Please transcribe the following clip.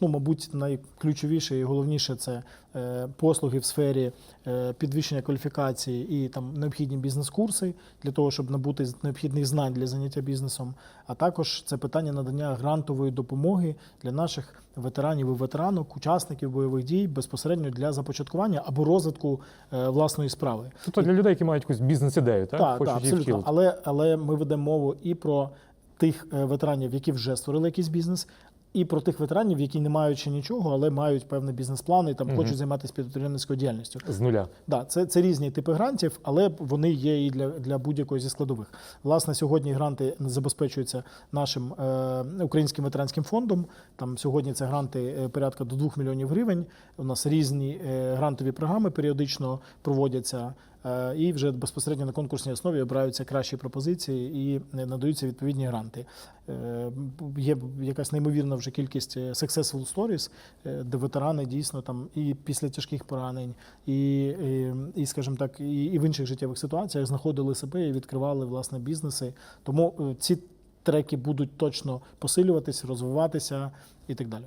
Ну, мабуть, найключовіше і головніше це е, послуги в сфері е, підвищення кваліфікації і там необхідні бізнес-курси для того, щоб набути необхідних знань для заняття бізнесом. А також це питання надання грантової допомоги для наших ветеранів і ветеранок, учасників бойових дій безпосередньо для започаткування або розвитку е, власної справи. Тобто для людей, які мають якусь бізнес-ідею, так? Так, Хочуть так, абсолютно. Але, але ми ведемо мову і про тих е, ветеранів, які вже створили якийсь бізнес, і про тих ветеранів, які не мають ще нічого, але мають певний бізнес-план і там Мгм. хочуть займатися підприємницькою діяльністю. З нуля. Да, це, це різні типи грантів, але вони є і для, для будь-якої зі складових. Власне, сьогодні гранти забезпечуються нашим е, українським ветеранським фондом. Там сьогодні це гранти е, порядка до 2 мільйонів гривень. У нас різні е, грантові програми періодично проводяться. Е, І вже безпосередньо на конкурсній основі обираються кращі пропозиції і е, надаються відповідні гранти. Е, Є якась неймовірна вже кількість successful stories, де ветерани дійсно там і після тяжких поранень, і, і, і скажімо так, і, в інших життєвих ситуаціях знаходили себе і відкривали власне бізнеси. Тому ці треки будуть точно посилюватись, розвиватися і так далі.